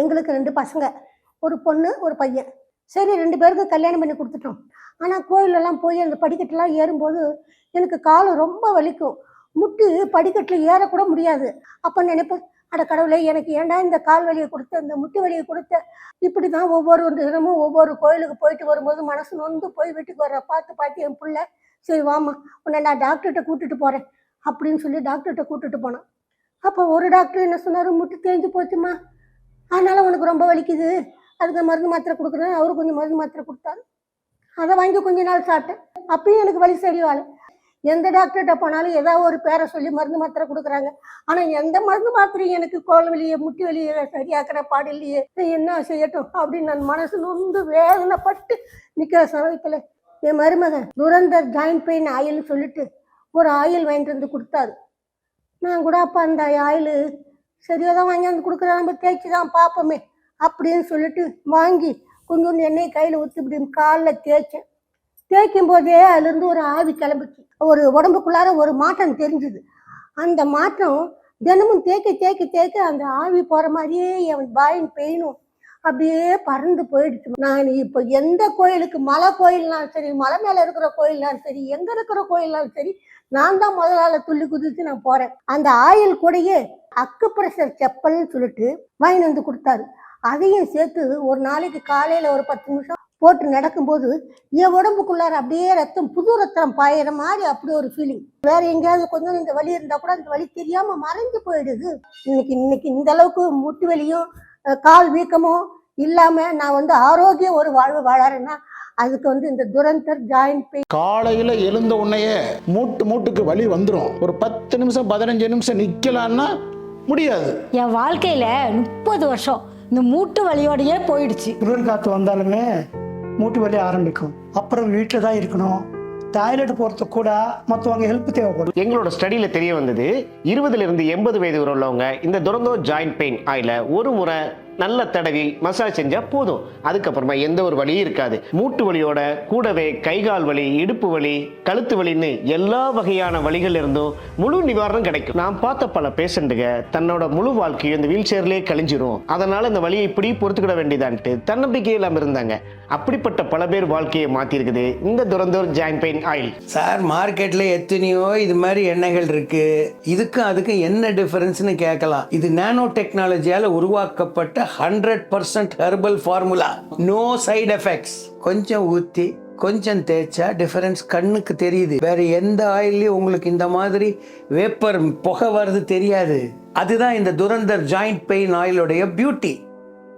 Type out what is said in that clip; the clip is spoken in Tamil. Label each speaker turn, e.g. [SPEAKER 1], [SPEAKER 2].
[SPEAKER 1] எங்களுக்கு ரெண்டு பசங்க ஒரு பொண்ணு ஒரு பையன். சரி ரெண்டு பேருக்கும் கல்யாணம் பண்ணி கொடுத்துட்டோம். ஆனால் கோயிலெல்லாம் போய் அந்த படிக்கட்டெல்லாம் ஏறும்போது எனக்கு கால் ரொம்ப வலிக்கும். முட்டு படிக்கட்டில் ஏறக்கூட முடியாது. அப்போ நினைப்பேன் அட கடவுளே எனக்கு ஏன்டா இந்த கால் வலியை கொடுத்த இந்த முட்டு வலியை கொடுத்த? இப்படி தான் ஒவ்வொரு தினமும் ஒவ்வொரு கோயிலுக்கு போயிட்டு வரும்போது மனசு நொந்து போய் வீட்டுக்கு வர பார்த்து பார்த்து என் பிள்ளை சரி வாம்மா உன்னை நான் டாக்டர்கிட்ட கூட்டிட்டு போகிறேன் அப்படின்னு சொல்லி டாக்டர்கிட்ட கூட்டிட்டு போனேன். அப்போ ஒரு டாக்டர் என்ன சொன்னார் முட்டு தேஞ்சு போச்சுமா அதனால் உனக்கு ரொம்ப வலிக்குது. அதுக்கு மருந்து மாத்திரை கொடுக்குறேன். அவரு கொஞ்சம் மருந்து மாத்திரை கொடுத்தாரு. அதை வாங்கி கொஞ்ச நாள் சாப்பிட்டேன். அப்பயும் எனக்கு வலி சரியாகல எந்த டாக்டர்கிட்ட போனாலும் ஏதாவது ஒரு பேரை சொல்லி மருந்து மாத்திரை கொடுக்குறாங்க. ஆனால் எந்த மருந்து மாத்திரையும் எனக்கு கோல் வலியை முட்டி வலியை சரியாக்குற பாடு இல்லையே என்ன செய்யட்டும் அப்படின்னு நான் மனசு நொந்து வேதனைப்பட்டு நிற்கிற சமயத்தில் என் மருமகன் துரந்தர் ஜாயிண்ட் பெயின் ஆயில்னு சொல்லிட்டு ஒரு ஆயில் வாங்கிட்டு வந்து கொடுத்தாரு. நான் கூட அப்போ அந்த ஆயில் சரியாக தான் வாங்கி வந்து நம்ம தேய்ச்சி தான் பார்ப்போமே அப்படின்னு சொல்லிட்டு வாங்கி கொஞ்சோண்டு எண்ணெய் கையில் ஊற்றி இப்படி காலில் தேய்ச்சேன். தேய்க்கும் போதே அதுலேருந்து ஒரு ஆவி கிளம்பிச்சு. ஒரு உடம்புக்குள்ளார ஒரு மாற்றம் தெரிஞ்சுது. அந்த மாற்றம் தினமும் தேய்க்க தேய்க்க தேய்க்க அந்த ஆவி போகிற மாதிரியே என் பாயின் பெயினும் அப்படியே பறந்து போயிடுச்சு. நான் இப்போ எந்த கோயிலுக்கு மலை கோயில்னாலும் சரி மலை மேலே இருக்கிற கோயில்னாலும் சரி எங்கே இருக்கிற கோயில்னாலும் சரி நான் தான் முதலால துள்ளி குதிச்சு நான் போகிறேன் அந்த ஆயில் கூடயே அக்கு பிரஷர் செப்பல்னு சொல்லிட்டு வாங்கிட்டு வந்து கொடுத்தாரு. அதையும் சேர்த்து ஒரு நாளைக்கு காலையில் ஒரு பத்து நிமிஷம் போட்டு நடக்கும்போது என் உடம்புக்குள்ளார அப்படியே ரத்தம் புது ரத்தம் பாயிற மாதிரி அப்படி ஒரு ஃபீலிங் வேற எங்கேயாவது கொஞ்சம் இந்த வலி இருந்தா கூட அந்த வலி தெரியாம மறைஞ்சு போயிடுது. இன்னைக்கு இன்னைக்கு இந்த அளவுக்கு முட்டு வலியும் கால் வீக்கமும் இல்லாம நான் வந்து ஆரோக்கிய ஒரு வாழ்வு வாழறேன்னா அதுக்கு வந்து இந்த துரந்தர் ஜாயிண்ட் பெயின்
[SPEAKER 2] காலையில் எழுந்த உடனேயே மூட்டு மூட்டுக்கு வலி வந்துடும் ஒரு பத்து நிமிஷம் பதினஞ்சு நிமிஷம் நிற்கலான்னா முடியாது.
[SPEAKER 3] என் வாழ்க்கையில முப்பது வருஷம் இந்த மூட்டு வலியோடயே போயிடுச்சு.
[SPEAKER 4] குளிர் காற்று வந்தாலுமே மூட்டு வலி ஆரம்பிக்கும். அப்புறம் வீட்டில் தான் இருக்கணும். டாய்லெட் போகிறதுக்கு கூட மற்றவங்க ஹெல்ப் தேவைப்படும்.
[SPEAKER 5] எங்களோட ஸ்டடியில் தெரிய வந்தது இருபதுல இருந்து எண்பது வயது உள்ளவங்க இந்த துரந்தோ ஜாயிண்ட் பெயின் ஆயில ஒரு முறை நல்ல தடவி மசாஜ் செஞ்சா போதும். அதுக்கப்புறமா எந்த ஒரு வலியும் இருக்காது. மூட்டு வலியோட கூடவே கை கால் வலி இடுப்பு வலி கழுத்து வலின்னு எல்லா வகையான வலிகள் இருந்தும் முழு நிவாரணம் கிடைக்கும். நான் பார்த்த பல பேஷண்ட்டுங்க தன்னோட முழு வாழ்க்கையும் இந்த வீல் சேர்லேயே கழிஞ்சிரும். அதனால இந்த வலியை இப்படி பொறுத்துக்கிட வேண்டியதான்ட்டு தன்னம்பிக்கை இல்லாம இருந்தாங்க. அப்படிப்பட்ட பல பேர் வாழ்க்கையை மாத்திருக்குது இந்த Durandhar joint pain oil
[SPEAKER 6] sir மார்க்கெட்ல எத்தனையோ இது மாதிரி எண்ணெய்கள் இருக்கு. இதுக்கும் அதுக்கும் என்ன டிஃபரன்ஸ்னு கேட்கலாம். இது நானோ டெக்னாலஜியால உருவாக்கப்பட்ட hundred percent herbal formula no side effects கொஞ்சம் ஊத்தி கொஞ்சம் தேய்ச்சா டிஃபரன்ஸ் கண்ணுக்கு தெரியுது. வேற எந்த ஆயிலையும் உங்களுக்கு இந்த மாதிரி வேப்பர் புகை வர்றது தெரியாது. அதுதான் இந்த துரந்தர் ஜாயிண்ட் பெயின் ஆயிலுடைய பியூட்டி